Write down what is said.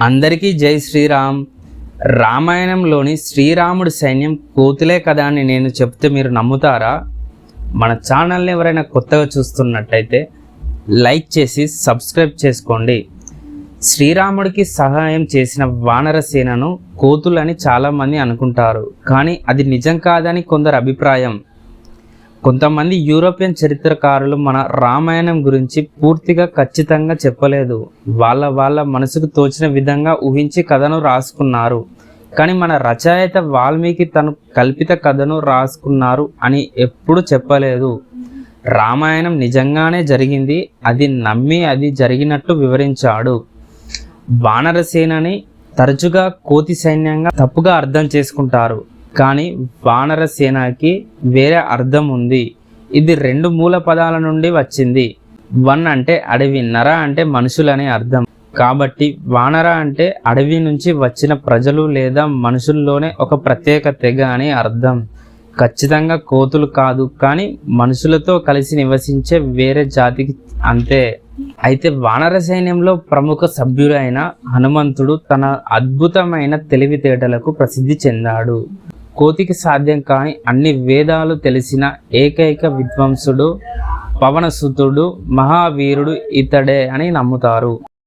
అందరికీ జై శ్రీరామ్. రామాయణంలోని శ్రీరాముడి సైన్యం కోతులే కదా అని నేను చెప్తే మీరు నమ్ముతారా? మన ఛానల్ని ఎవరైనా కొత్తగా చూస్తున్నట్టయితే లైక్ చేసి సబ్స్క్రైబ్ చేసుకోండి. శ్రీరాముడికి సహాయం చేసిన వానర సేనను కోతులని చాలామంది అనుకుంటారు. కానీ అది నిజం కాదని కొందరు అభిప్రాయం. కొంతమంది యూరోపియన్ చరిత్రకారులు మన రామాయణం గురించి పూర్తిగా ఖచ్చితంగా చెప్పలేదు. వాళ్ళ వాళ్ళ మనసుకు తోచిన విధంగా ఊహించి కథను రాసుకున్నారు. కానీ మన రచయిత వాల్మీకి తను కల్పిత కథను రాసుకున్నారు అని ఎప్పుడు చెప్పలేదు. రామాయణం నిజంగానే జరిగింది అది నమ్మి అది జరిగినట్టు వివరించాడు. వానరసేనని తరచుగా కోతి సైన్యంగా తప్పుగా అర్థం చేసుకుంటారు. కానీ వానర వేరే అర్థం ఉంది. ఇది రెండు మూల పదాల నుండి వచ్చింది. వన్ అంటే అడవి నర అంటే మనుషులనే అర్థం. కాబట్టి వానర అంటే అడవి నుంచి వచ్చిన ప్రజలు లేదా మనుషుల్లోనే ఒక ప్రత్యేక తెగ అని అర్థం. ఖచ్చితంగా కోతులు కాదు కానీ మనుషులతో కలిసి నివసించే వేరే జాతికి అంతే. అయితే వానర సైన్యంలో ప్రముఖ సభ్యుడైన హనుమంతుడు తన అద్భుతమైన తెలివితేటలకు ప్రసిద్ధి చెందాడు. కోతికి సాధ్యం కాని అన్ని వేదాలు తెలిసిన ఏకైక విద్వాంసుడు పవనసుతుడు మహావీరుడు ఇతడే అని నమ్ముతారు.